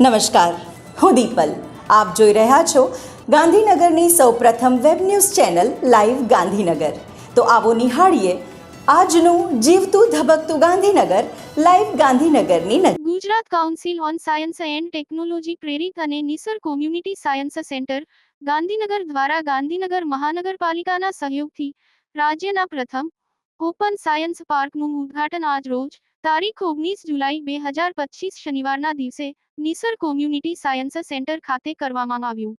નમસ્કાર. હું દીપલ. આપ જોઈ રહ્યા છો ગાંધીનગરની સૌપ્રથમ web news channel live Gandhinagar. તો આવો નિહાળીએ આજનું જીવતું ધબકતું ગાંધીનગર લાઈવ ગાંધીનગરની Gujarat council on science and technology પ્રેરિત અને નિસર કોમ્યુનિટી સાયન્સ સેન્ટર ગાંધીનગર દ્વારા ગાંધીનગર મહાનગરપાલિકાના સહયોગથી રાજ્યના પ્રથમ ઓપન સાયન્સ પાર્કનું ઉદ્ઘાટન આજ રોજ તારીખ ઓગણીસ જુલાઈ બે હજાર પચીસ શનિવારના દિવસે નિસર કોમ્યુનિટી સાયન્સ સેન્ટર ખાતે કરવામાં આવ્યું.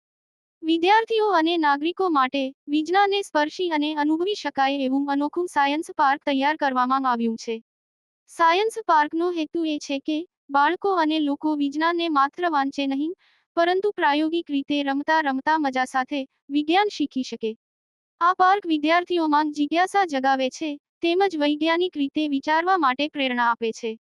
વિદ્યાર્થીઓ અને નાગરિકો માટે વિજ્ઞાનને સ્પર્શી અને અનુભવી શકાય એવું અનોખું સાયન્સ પાર્ક તૈયાર કરવામાં આવ્યું છે. સાયન્સ પાર્કનો હેતુ એ છે કે, બાળકો અને લોકો વિજ્ઞાનને માત્ર વાંચે નહીં, પરંતુ પ્રાયોગિક રીતે રમતા રમતા મજા સાથે વિજ્ઞાન શીખી શકે. આ પાર્ક વિદ્યાર્થીઓમાં જિજ્ઞાસા જગાવે છે, તેમજ વૈજ્ઞાનિક રીતે વિચારવા માટે પ્રેરણા આપે છે.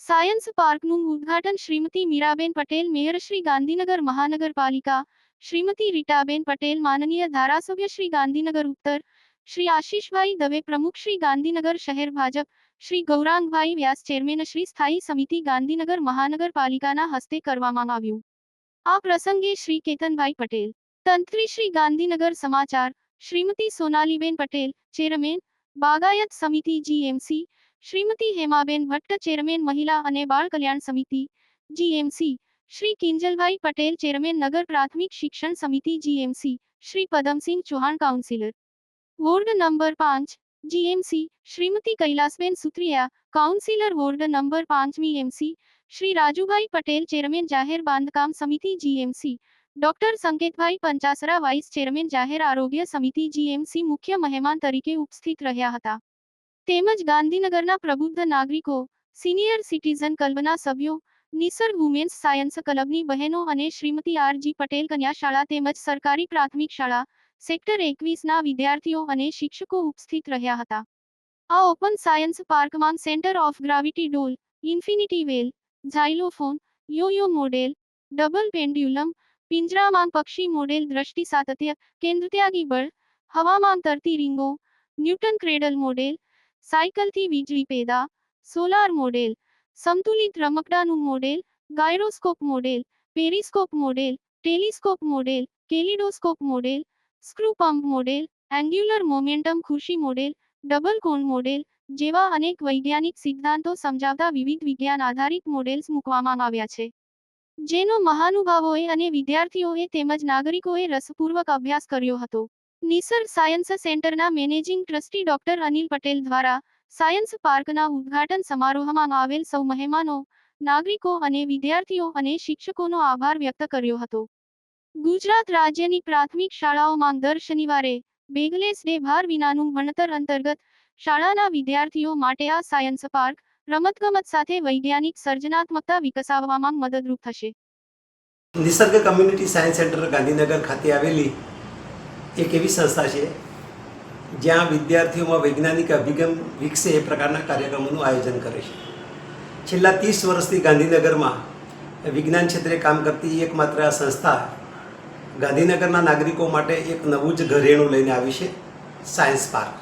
સાયન્સ પાર્કનું ઉદ્ઘાટન શ્રીમતી મીરાબેન પટેલ, મેયર ગાંધીનગર મહાનગરપાલિકા, શ્રીમતી રીટાબેન પટેલ, માનનીય ધારાસભ્ય શ્રી ગાંધીનગર ઉત્તર, શ્રી આશીષભાઈ દવે, પ્રમુખ શ્રી ગાંધીનગર શહેર ભાજપ, શ્રી ગૌરાંગભાઈ વ્યાસ, ચેરમેન શ્રી સ્થાયી સમિતિ ગાંધીનગર મહાનગરપાલિકાના હસ્તે કરવામાં આવ્યું. આ પ્રસંગે શ્રી કેતનભાઈ પટેલ, તંત્રી શ્રી ગાંધીનગર સમાચાર, શ્રીમતી સોનાલીબેન પટેલ, ચેરમેન, બાગાયત સમિતિ, જીએમસી શ્રીમતી હેમાબેન ભટ્ટ ચેરમેન મહિલા અને બાળ કલ્યાણ સમિતિ જીએમસી શ્રી કિંજલભાઈ પટેલ ચેરમેન નગર પ્રાથમિક શિક્ષણ સમિતિ GMC Shri Padamsinh Chauhan councillor ward number પાંચ GMC Shrimati Kailasben Sutriya councillor ward number પાંચમી એમસી શ્રી રાજુભાઈ પટેલ ચેરમેન જાહેર બાંધકામ સમિતિ GMC doctor Sanketbhai Panchasara vice chairman જાહેર આરોગ્ય સમિતિ જીએમસી મુખ્ય મહેમાન તરીકે ઉપસ્થિત રહ્યા હતા તેમજ ગાંધીનગરના પ્રબુદ્ધ નાગરિકો, સિનિયર સિટીઝન કલ્બના સભ્યો, નિસર્ગ વુમેન્સ સાયન્સ ક્લબની બહેનો અને શ્રીમતી આરજી પટેલ કન્યા શાળા તેમજ સરકારી પ્રાથમિક શાળા, સેક્ટર એકવીસના વિદ્યાર્થીઓ અને શિક્ષકો ઉપસ્થિત રહ્યા હતા. આ ઓપન સાયન્સ પાર્કમાં centre of gravity doll, infinity well xylophone yoyo model, double pendulum, પિંજરામાં પક્ષી મોડેલ દ્રષ્ટિ સાતત્ય કેન્દ્રત્યાગી બળ હવામાં તરતી રીંગો, ન્યૂટન ક્રેડલ મોડેલ સાયકલથી વીજળી પેદા, સોલાર મોડેલ, સંતુલિત રમકડાનું model, gyroscope model, periscope model, telescope model, kaleidoscope model, screw pump model, angular momentum ખુશી મોડેલ, ડબલ કોન મોડેલ જેવા અનેક વૈજ્ઞાનિક સિદ્ધાંતો સમજાવતા વિવિધ વિજ્ઞાન આધારિત મોડેલ્સ મૂકવામાં આવ્યા છે. જેનો મહાનુભાવોએ અને વિદ્યાર્થીઓએ તેમજ નાગરિકોએ રસપૂર્વક અભ્યાસ કર્યો હતો. નિસર્ગ સાયન્સ સેન્ટરના managing trustee doctor Anil Patel દ્વારા સાયન્સ પાર્કના ઉદ્ઘાટન સમારોહમાં આવેલ સૌ મહેમાનો, નાગરિકો અને વિદ્યાર્થીઓ અને શિક્ષકોનો આભાર વ્યક્ત કર્યો હતો. ગુજરાત રાજ્યની પ્રાથમિક શાળાઓમાં દર શનિવારે બેગલેસ ડે ભાર વિનાનું ભણતર અંતર્ગત શાળાના વિદ્યાર્થીઓ માટે આ સાયન્સ પાર્ક રમતગમત સાથે વૈજ્ઞાનિક સર્જનાત્મકતા વિકસાવવામાં મદદરૂપ થશે. Nisarg community science centre Gandhinagar ખાતે આવેલી એક એવી સંસ્થા છે, જ્યાં વિદ્યાર્થીઓમાં વૈજ્ઞાનિક અભિગમ વિકસે એ પ્રકારના કાર્યક્રમોનું આયોજન કરે છે. છેલ્લા ત્રીસ વર્ષથી ગાંધીનગરમાં વિજ્ઞાન ક્ષેત્રે કામ કરતી એકમાત્ર આ સંસ્થા ગાંધીનગરના નાગરિકો માટે એક નવું જ ઘરેણું લઈને આવી છે, સાયન્સ પાર્ક.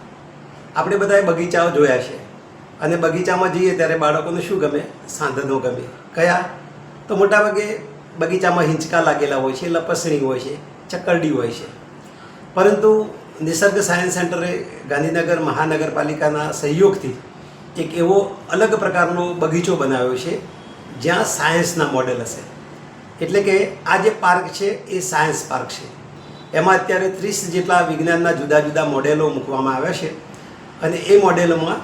આપણે બધાએ બગીચાઓ જોયા છે અને બગીચામાં જઈએ ત્યારે બાળકોને શું ગમે? સાંધનો ગમે. કયા? તો મોટાભાગે બગીચામાં હિંચકા લાગેલા હોય છે, લપસણી હોય છે, ચકરડી હોય છે. પરંતુ નિસર્ગ સાયન્સ સેન્ટરે ગાંધીનગર મહાનગરપાલિકાના સહયોગથી એક એવો અલગ પ્રકારનો બગીચો બનાવ્યો છે, જ્યાં સાયન્સના મોડેલ હશે. એટલે કે આ જે પાર્ક છે, એ સાયન્સ પાર્ક છે. એમાં અત્યારે ત્રીસ જેટલા વિજ્ઞાનના જુદા જુદા મોડેલો મૂકવામાં આવ્યા છે અને એ મોડેલોમાં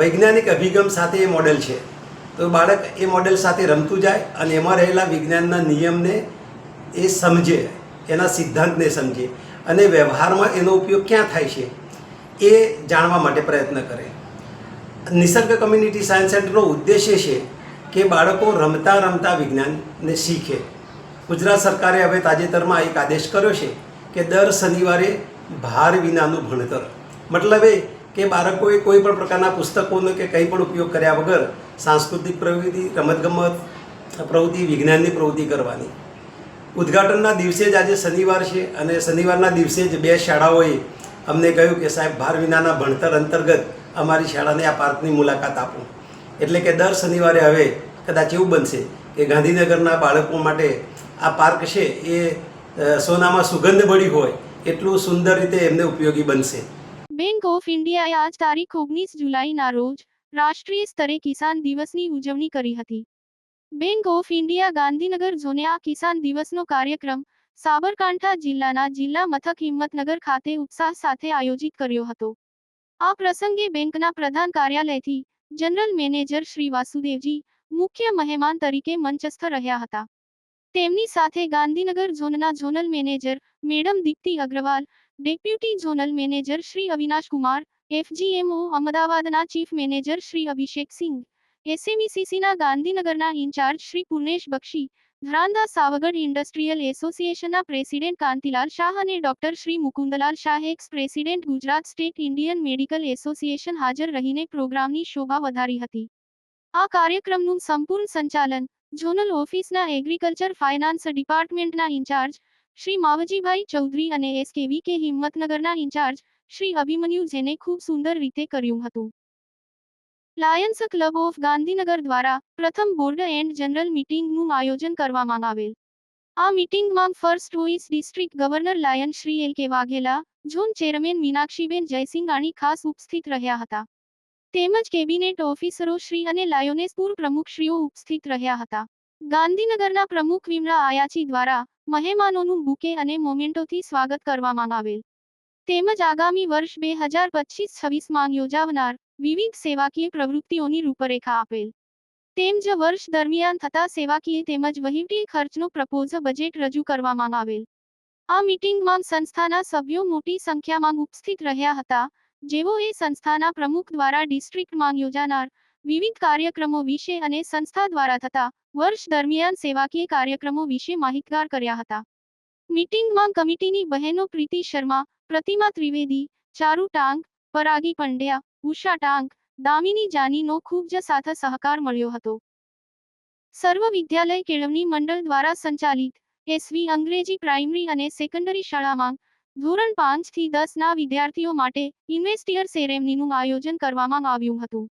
વૈજ્ઞાનિક અભિગમ સાથે એ મોડેલ છે. તો બાળક એ મોડેલ સાથે રમતું જાય અને એમાં રહેલા વિજ્ઞાનના નિયમને એ સમજે, એના સિદ્ધાંતને સમજે. અને વ્યવહારમાં એનો ઉપયોગ ક્યાં થાય છે એ જાણવા માટે પ્રયત્ન કરે. નિસર્ગ કમ્યુનિટી સાયન્સ સેન્ટરનો ઉદ્દેશ્ય છે કે બાળકો રમતા રમતા વિજ્ઞાનને શીખે. ગુજરાત સરકારે હવે તાજેતરમાં એક આદેશ કર્યો છે કે દર શનિવારે ભાર વિનાનું ભણતર. મતલબ એ કે બાળકોએ કોઈ પણ પ્રકારના પુસ્તકોનો કે કંઈ પણ ઉપયોગ કર્યા વગર સાંસ્કૃતિક પ્રવૃત્તિ, રમતગમત પ્રવૃત્તિ, વિજ્ઞાનની પ્રવૃત્તિ કરવાની. ઉદ્ઘાટનના દિવસે જ આજે શનિવાર છે અને શનિવારના દિવસે જ બે શાળાઓએ અમને કહ્યું કે સાહેબ, ભાર વિનાના ભણતર અંતર્ગત અમારી શાળાને આ પાર્કની મુલાકાત આપો. એટલે કે દર શનિવારે હવે કદાચ એવું બનશે કે ગાંધીનગરના બાળકો માટે આ પાર્ક છે એ સોનામાં સુગંધ બળી હોય એટલું સુંદર રીતે એમને ઉપયોગી બનશે. બેંક ઓફ ઇન્ડિયાએ આજ તારીખ ઓગણીસ જુલાઈના રોજ રાષ્ટ્રીય સ્તરે કિસાન દિવસની ઉજવણી કરી હતી. બેંક ઓફ ઇન્ડિયા ગાંધીનગર ઝોને આ કિસાન દિવસનો કાર્યક્રમ સાબરકાંઠા જિલ્લાના જિલ્લા મથક હિંમતનગર ખાતે ઉત્સાહ સાથે આયોજિત કર્યો હતો. આ પ્રસંગે બેંકના પ્રધાન કાર્યાલયથી જનરલ મેનેજર શ્રી વાસુદેવજી, મુખ્ય મહેમાન તરીકે મંચસ્થ રહ્યા હતા. તેમની સાથે ગાંધીનગર ઝોનના zonal manager madam Dipti Agarwal, deputy zonal manager Shri Avinash Kumar FGMO અમદાવાદના ચીફ મેનેજર શ્રી અભિષેક સિંઘ એસએમઈસીસીના ગાંધીનગરના ઇન્ચાર્જ શ્રી પૂર્ણેશ બક્ષી ધ્રાંધા સાવગઢ ઇન્ડસ્ટ્રીયલ એસોસિએશનના પ્રેસિડેન્ટ કાંતિલાલ શાહ અને doctor Shri Mukundlal Shah ex president Gujarat state Indian medical association હાજર રહીને પ્રોગ્રામની શોભા વધારી હતી. આ કાર્યક્રમનું સંપૂર્ણ સંચાલન ઝોનલ ઓફિસના એગ્રીકલ્ચર ફાઇનાન્સ ડિપાર્ટમેન્ટના ઇન્ચાર્જ શ્રી માવજીભાઈ ચૌધરી અને એસકેવી કે હિંમતનગરના ઇન્ચાર્જ શ્રી અભિમન્યુ જેને ખૂબ સુંદર રીતે કર્યું હતું. લાયન્સ ક્લબ ઓફ ગાંધીનગર દ્વારા પ્રથમ બોર્ડ એન્ડ જનરલ મીટિંગનું આયોજન કરવામાં આવેલ. આ મીટિંગમાં first vice district governor lion Shri L K Vaghela, zone chairman Minakshiben Jaisinghani ખાસ ઉપસ્થિત રહ્યા હતા. તેમજ કેબિનેટ ઓફિસરો શ્રી અને લાયોનેસપુર પ્રમુખશ્રીઓ ઉપસ્થિત રહ્યા હતા. ગાંધીનગરના પ્રમુખ વિમલા આયાચી દ્વારા મહેમાનોનું બુકે અને મોમેન્ટોથી સ્વાગત કરવામાં આવેલ. તેમજ આગામી વર્ષ બે હજાર પચીસ છવ્વીસમાં યોજાવનાર વિવિધ સેવાકીય પ્રવૃત્તિઓની રૂપરેખા આપેલ. તેમજ વર્ષ દરમિયાન થતા સેવાકીય તેમજ વહીવટી ખર્ચનો પ્રપોઝ બજેટ રજૂ કરવામાં આવેલ. આ મિટિંગમાં સંસ્થાના સભ્યો મોટી સંખ્યામાં ઉપસ્થિત રહ્યા હતા, જેઓ એ સંસ્થાના પ્રમુખ દ્વારા ડિસ્ટ્રિક્ટમાં યોજાનાર વિવિધ કાર્યક્રમો વિશે અને સંસ્થા દ્વારા થતા વર્ષ દરમિયાન સેવાકીય કાર્યક્રમો વિશે માહિતગાર કર્યા હતા. મીટિંગમાં કમિટીની બહેનો પ્રીતિ શર્મા, પ્રતિમા ત્રિવેદી, ચારુ ટાંગ, પરાગી પંડ્યા ઉષા ટાંક દામિની જાનીનો ખૂબ જ સાથ સહકાર મળ્યો હતો. સર્વ વિદ્યાલય કેળવણી મંડળ દ્વારા સંચાલિત એસવી અંગ્રેજી પ્રાઇમરી અને સેકન્ડરી શાળામાં ધોરણ પાંચથી દસ ના વિદ્યાર્થીઓ માટે ઇન્વેસ્ટિયર સેરેમનીનું આયોજન કરવામાં આવ્યું હતું,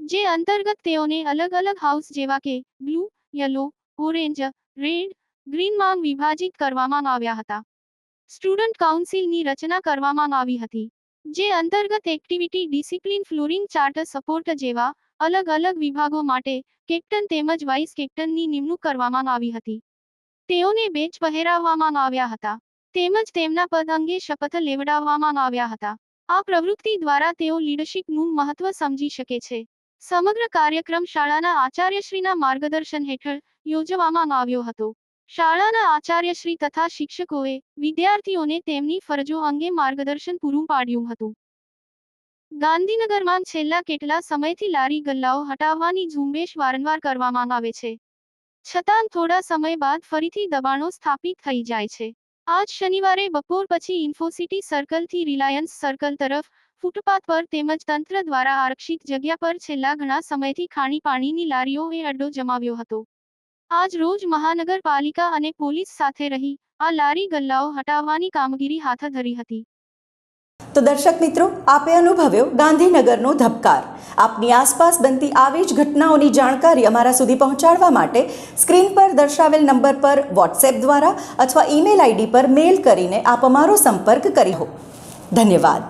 જે અંતર્ગત તેઓને અલગ અલગ હાઉસ જેવા કે બ્લુ, યલો, ઓરેન્જ, રેડ ગ્રીનમાં વિભાજિત કરવામાં આવ્યા હતા. સ્ટુડન્ટ કાઉન્સિલની રચના કરવામાં આવી હતી. જે અંતર્ગત activity, discipline, flooring charter support જેવા અલગ અલગ વિભાગો માટે કેપ્ટન તેમજ વાઇસ કેપ્ટનની નિમણૂક કરવામાં આવી હતી. તેઓને બેચ પહેરાવવામાં આવ્યા હતા. તેમજ તેમના પદ અંગે શપથ લેવડાવવામાં આવ્યા હતા. આ પ્રવૃત્તિ દ્વારા તેઓ લીડરશીપનું મહત્વ સમજી શકે છે. સમગ્ર કાર્યક્રમ શાળાના આચાર્યશ્રીના માર્ગદર્શન હેઠળ યોજવામાં આવ્યો હતો. શાળાના આચાર્યશ્રી તથા શિક્ષકોએ વિદ્યાર્થીઓને તેમની ફરજો અંગે માર્ગદર્શન પૂરું પાડ્યું હતું. ગાંધીનગરમાં છેલ્લા કેટલા સમયથી લારી ગલ્લાઓ હટાવવાની ઝુંબેશ વારંવાર કરવામાં આવે છે. છતાં થોડા સમય બાદ ફરીથી દબાણો સ્થાપિત થઈ જાય છે. આજ શનિવારે બપોર પછી ઇન્ફોસિટી સર્કલથી રિલાયન્સ સર્કલ તરફ ફૂટપાથ પર તેમજ તંત્ર દ્વારા આરક્ષિત જગ્યા પર છેલ્લા ઘણા સમયથી ખાણી પાણીની લારીઓએ અડ્ડો જમાવ્યો હતો. આજ રોજ મહાનગરપાલિકા અને પોલીસ સાથે રહી, આ લારી ગલ્લાઓ હટાવવાની કામગીરી હાથ ધરી હતી. તો દર્શક મિત્રો, આપે અનુભવ્યો ગાંધીનગરનો ધબકાર. આપની આસપાસ બનતી આવી જ ઘટનાઓની જાણકારી અમારા સુધી પહોંચાડવા માટે સ્ક્રીન પર દર્શાવેલ નંબર પર વોટ્સએપ દ્વારા અથવા ઈમેલ આઈડી પર મેલ કરીને આપ અમારો સંપર્ક કરી હો. ધન્યવાદ.